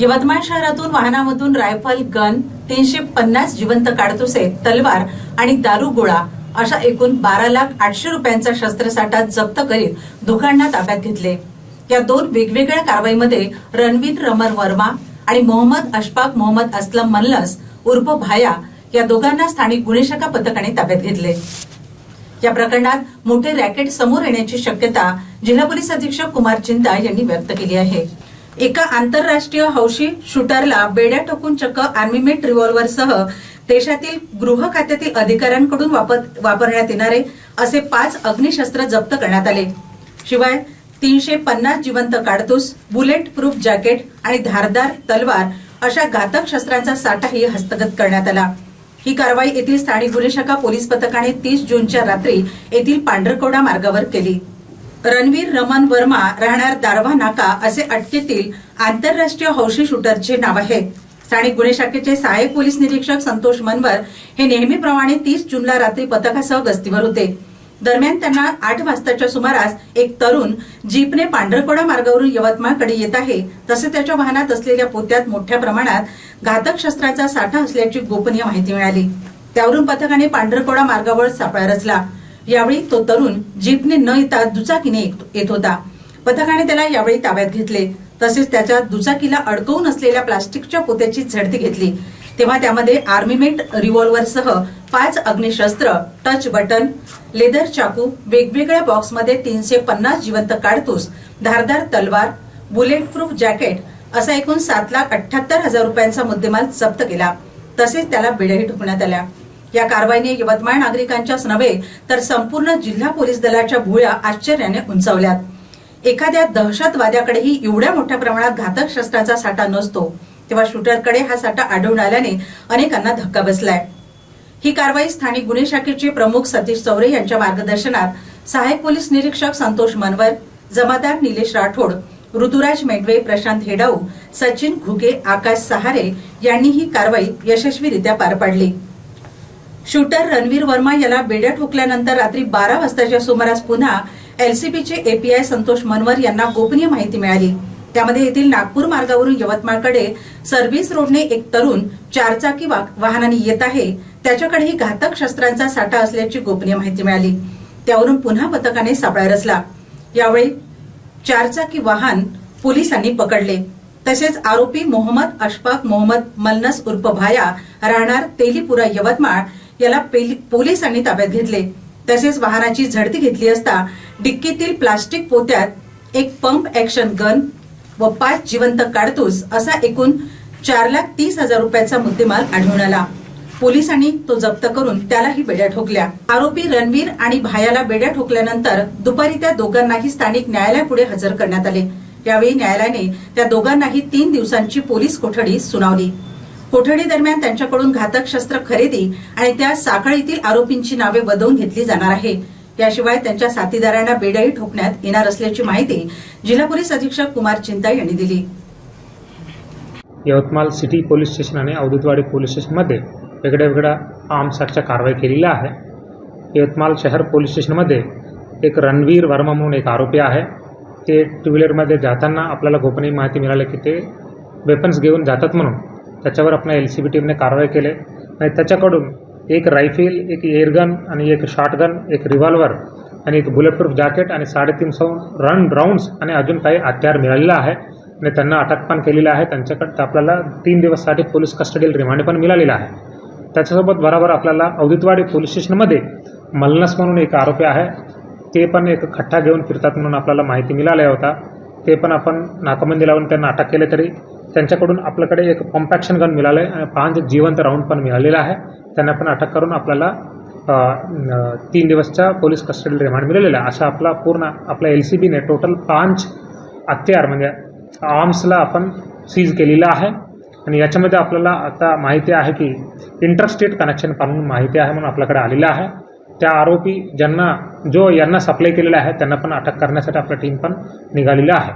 यवतमाळ शहरातून वाहनामधून rifle gun तीनशे पन्नास जिवंत काडतुसे तलवार आणि दारू गोळा अशा एकूण बारा लाख आठशे रुपयांचा शस्त्रसाठा जप्त करीत दोघांना ताब्यात घेतले. या दोन वेगवेगळ्या कारवाईमध्ये रणवीर रमर वर्मा आणि मोहम्मद अशफाक मोहम्मद असलम मल्लस उर्फ भाया या दोघांना स्थानिक गुन्हे शाखा पथकाने ताब्यात घेतले. या प्रकरणात मोठे रॅकेट समोर येण्याची शक्यता जिल्हा पोलीस अधीक्षक कुमार चिंता यांनी व्यक्त केली आहे. एका आंतरराष्ट्रीय हौशी शूटरला बेड्या ठोकून चक्क आर्मीमेट रिव्हॉल्व्हरसह देशातील गृह खात्यातील अधिकाऱ्यांकडून वापर वापरण्यात येणारे असे पाच अग्निशस्त्र जप्त करण्यात आले. शिवाय तीनशे पन्नास जिवंत काडतूस बुलेट प्रूफ जॅकेट आणि धारदार तलवार अशा घातक शस्त्रांचा साठाही हस्तगत करण्यात आला. ही कारवाई येथील स्थानिक गुन्हे शाखा पोलीस पथकाने तीस जूनच्या रात्री येथील पांढरकोडा मार्गावर केली. रणवीर रमन वर्मा राहणार दारवा नाका असे अटकेतील आंतरराष्ट्रीय हौशी शूटरचे नाव आहे. स्थानिक गुन्हे शाखेचे सहाय्यक पोलीस निरीक्षक संतोष मनवर हे नेहमीप्रमाणे तीस जूनला रात्री पथकासह गस्तीवर होते. दरम्यान त्यांना आठ वाजताच्या सुमारास एक तरुण जीपने पांढरकोडा मार्गावरून यवतमाळकडे येत आहे. तसे त्याच्या वाहनात असलेल्या पोत्यात मोठ्या प्रमाणात घातक शस्त्राचा साठा असल्याची गोपनीय माहिती मिळाली. त्यावरून पथकाने पांढरकोडा मार्गावर सापळा रचला. यावेळी तो तरुण जीपने न येता दुचाकीने येत- येत होता. पथकाने त्याला यावेळी ताब्यात घेतले. तसेच त्याच्या दुचाकीला अडकवून असलेल्या प्लास्टिकच्या पोत्याची झडती घेतली. तेव्हा त्यामध्ये आर्मीमेट रिव्हॉल्व्हरसह पाच अग्निशस्त्र टच बटन लेदर चाकू वेगवेगळ्या बॉक्समध्ये तीनशे पन्नास जिवंत काडतूस धारदार तलवार बुलेट प्रूफ जॅकेट असा एकूण सात लाख अठ्याहत्तर हजार रुपयांचा मुद्देमाल जप्त केला. तसेच त्याला बेड्याही ठोकण्यात आल्या. या कारवाईने यवतमाळ नागरिकांच्याच नव्हे तर संपूर्ण जिल्हा पोलीस दलाच्या भुळ्या आश्चर्याने उंचावल्यात. एखाद्या दहशतवाद्याकडेही एवढ्या मोठ्या प्रमाणात घातक शस्त्राचा साठा नसतो तेव्हा शूटरकडे हा साठा आढळून आल्याने अनेकांना धक्का बसलाय. ही कारवाई स्थानिक गुन्हे शाखेचे प्रमुख सतीश चौरे यांच्या मार्गदर्शनात सहाय्यक पोलीस निरीक्षक संतोष मनवर जमादार निलेश राठोड ऋतुराज मेडवे प्रशांत हेडाऊ सचिन घुगे आकाश सहारे यांनी ही कारवाई यशस्वीरित्या पार पाडली. शूटर रणवीर वर्मा याला बेड्या ठोकल्यानंतर रात्री बारा वाजताच्या सुमारास पुन्हा एलसीबीचे एपीआय संतोष मनवर यांना गोपनीय माहिती मिळाली. त्यामध्ये येथील नागपूर मार्गावरून यवतमाळकडे सर्व्हिस रोडने एक तरुण चारचाकी वाहनाने येत आहे. त्याच्याकडेही घातक शस्त्रांचा साठा असल्याची गोपनीय माहिती मिळाली. त्यावरून पुन्हा पथकाने सापळा रचला. यावेळी चारचाकी वाहन पोलिसांनी पकडले. तसेच आरोपी मोहम्मद अशफाक मोहम्मद मलनस उर्फ भाया राहणार तेलीपुरा यवतमाळ याला पोलिसांनी ताब्यात घेतले. तसेच वाहनाची झडती घेतली असता डिक्कीतील प्लास्टिक पोत्यात एक पंप ऍक्शन गन व पाच जिवंत काडतूस असा एकूण चार लाख तीस हजार रुपयाचा मुद्देमाल आढळून आला. पोलिसांनी तो जप्त करून त्यालाही बेड्या ठोकल्या. आरोपी रणवीर आणि भायाला बेड्या ठोकल्यानंतर दुपारी त्या दोघांनाही स्थानिक न्यायालयापुढे हजर करण्यात आले. यावेळी न्यायालयाने त्या दोघांनाही तीन दिवसांची पोलीस कोठडी सुनावली. कोठडी दरम्यान त्यांच्याकडून घातक शस्त्र खरेदी आणि त्या साखळीतील आरोपींची नावे बदवून घेतली जाणार आहे. याशिवाय त्यांच्या साथीदारांना बेड्याही ठोकण्यात येणार असल्याची माहिती जिल्हा पोलीस अधीक्षक कुमार चिंता यांनी दिली. यवतमाळ सिटी पोलीस स्टेशन आणि अवधूतवाडी पोलीस स्टेशनमध्ये वेगळ्या वेगळ्या आर्म्स कारवाई केलेल्या आहे. यवतमाळ शहर पोलीस स्टेशनमध्ये एक रणवीर वर्मा म्हणून एक आरोपी आहे. ते टू व्हीलरमध्ये जाताना आपल्याला गोपनीय माहिती मिळाली की ते वेपन्स घेऊन जातात म्हणून त्याच्यावर आपल्या एल सी बी टीमने कारवाई केली. आणि त्याच्याकडून एक रायफल एक एअरगन आणि एक शॉटगन एक रिव्हॉल्वर आणि एक बुलेटप्रूफ जॅकेट आणि साडेतीनशे रन राऊंड्स आणि अजून काही हत्यार मिळालेलं आहे. आणि त्यांना अटक पण केलेलं आहे. त्यांच्याकडं आपल्याला तीन दिवससाठी पोलीस कस्टडील रिमांड पण मिळालेलं आहे. त्याच्यासोबत बरोबर आपल्याला अवधूतवाडी पोलीस स्टेशनमध्ये मलनस म्हणून एक आरोपी आहे. ते पण एक खट्टा घेऊन फिरतात म्हणून आपल्याला माहिती मिळाल्या होता. ते पण आपण नाकाबंदी लावून त्यांना अटक केले तरी त्यांच्याकडून आपल्याकडे एक कॉम्पॅक्शन गन मिळालं आहे पाच जिवंत राऊंड पण मिळालेला आहे. त्यांना पण अटक करून आपल्याला तीन दिवसच्या पोलीस कस्टडी रिमांड मिळालेला आहे. असा आपला पूर्ण आपल्या एल सी बीने टोटल पाच हत्यार म्हणजे आर्म्सला आपण सीज केलेलं आहे. आणि याच्यामध्ये आपल्याला आता माहिती आहे की इंटरस्टेट कनेक्शन पाहून माहिती आहे म्हणून आपल्याकडे आलेलं आहे. त्या आरोपी ज्यांना जो यांना सप्लाय केलेला आहे त्यांना पण अटक करण्यासाठी आपली टीम पण निघालेली आहे.